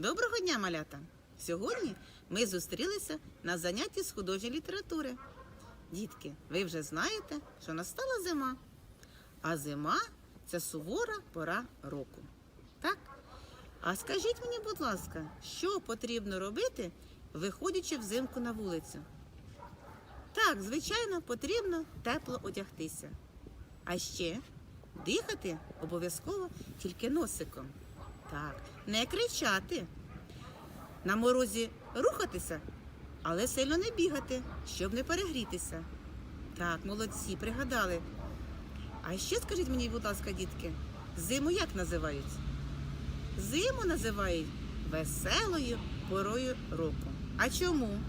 Доброго дня, малята! Сьогодні ми зустрілися на занятті з художньої літератури. Дітки, ви вже знаєте, що настала зима. А зима це сувора пора року. Так? А скажіть мені, будь ласка, що потрібно робити, виходячи взимку на вулицю? Так, звичайно, потрібно тепло одягтися. А ще дихати обов'язково тільки носиком. Так, не кричати. На морозі рухатися, але сильно не бігати, щоб не перегрітися. Так, молодці, пригадали. А ще скажіть мені, будь ласка, дітки, зиму як називають? Зиму називають веселою порою року. А чому?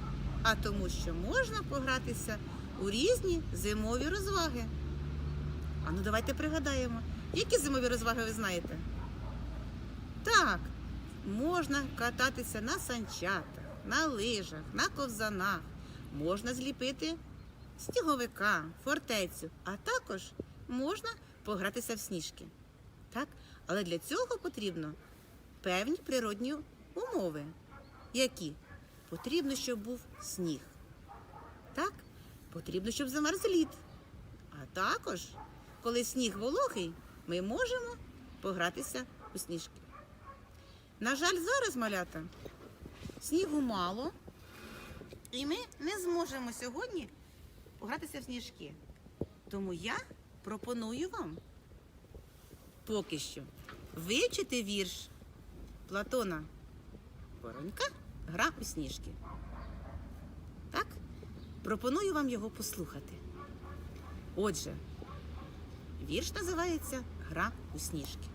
А тому, що можна погратися у різні зимові розваги. А ну давайте пригадаємо, які зимові розваги ви знаєте? Так, можна кататися на санчатах, на лижах, на ковзанах, можна зліпити сніговика, фортецю, а також можна погратися в сніжки. Так? Але для цього потрібно певні природні умови. Які? Потрібно, щоб був сніг. Так? Потрібно, щоб замерз лід. А також, коли сніг вологий, ми можемо погратися у сніжки. На жаль, зараз, малята, снігу мало, і ми не зможемо сьогодні погратися в сніжки. Тому я пропоную вам поки що вивчити вірш Платона Воронька Гра у сніжки. Так? Пропоную вам його послухати. Отже, вірш називається Гра у сніжки.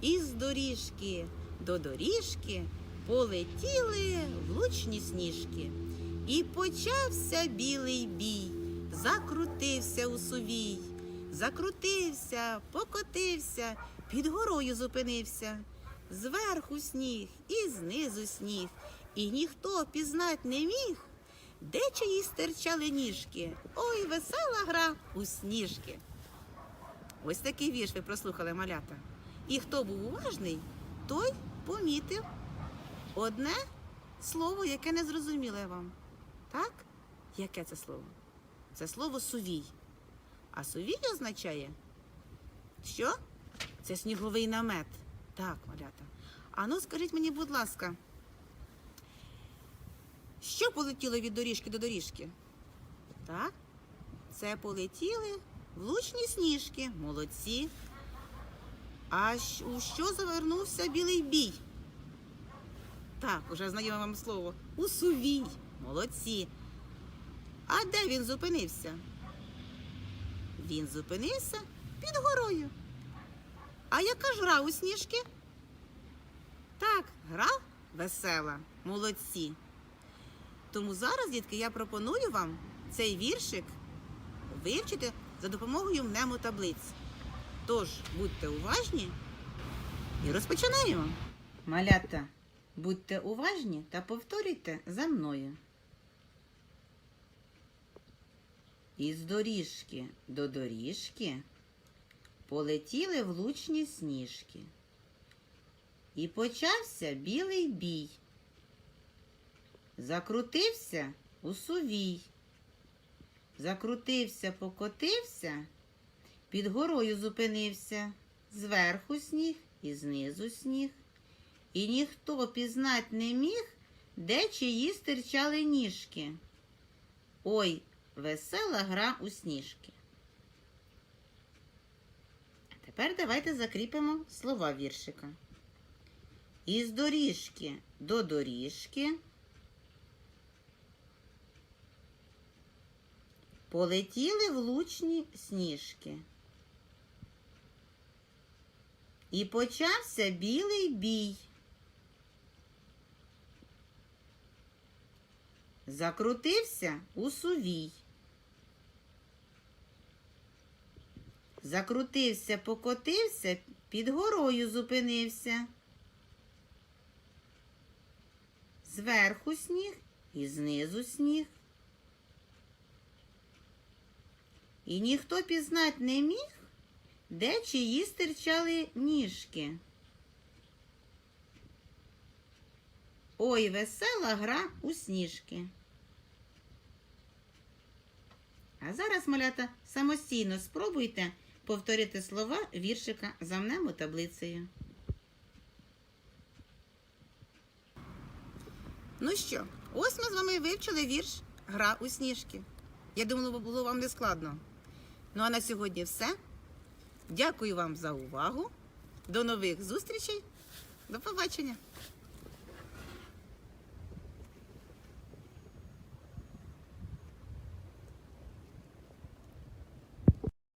Із доріжки до доріжки полетіли влучні сніжки. І почався білий бій, закрутився у сувій, закрутився, покотився, під горою зупинився. Зверху сніг і знизу сніг, і ніхто пізнать не міг, де чиї стирчали ніжки. Ой, весела гра у сніжки. Ось такий вірш ви прослухали малята. І хто був уважний, той помітив одне слово, яке не зрозуміле вам. Так? Яке це слово? Це слово сувій. А сувій означає, що? Це сніговий намет. Так, малята. А ну скажіть мені, будь ласка, що полетіло від доріжки до доріжки? Так? Це полетіли влучні сніжки. Молодці. А у що завернувся білий бій? Так, уже знайоме вам слово. У сувій. Молодці. А де він зупинився? Він зупинився під горою. А яка ж гра у сніжки? Так, гра весела. Молодці. Тому зараз, дітки, я пропоную вам цей віршик вивчити за допомогою мнемотаблиць. Тож будьте уважні і розпочинаємо. Малята, будьте уважні та повторюйте за мною. Із доріжки до доріжки полетіли влучні сніжки. І почався білий бій. Закрутився у сувій. Закрутився, покотився, під горою зупинився, зверху сніг і знизу сніг. І ніхто пізнать не міг, де чиї стирчали ніжки. Ой, весела гра у сніжки. А тепер давайте закріпимо слова віршика. Із доріжки до доріжки полетіли влучні сніжки. І почався білий бій. Закрутився у сувій. Закрутився, покотився, під горою зупинився. Зверху сніг і знизу сніг. І ніхто пізнать не міг, де чиї стирчали ніжки. Ой, весела гра у сніжки. А зараз, малята, самостійно спробуйте повторити слова віршика за мнемо таблицею. Ну що, ось ми з вами вивчили вірш Гра у сніжки. Я думала, було вам не складно. Ну а на сьогодні все. Дякую вам за увагу. До нових зустрічей. До побачення.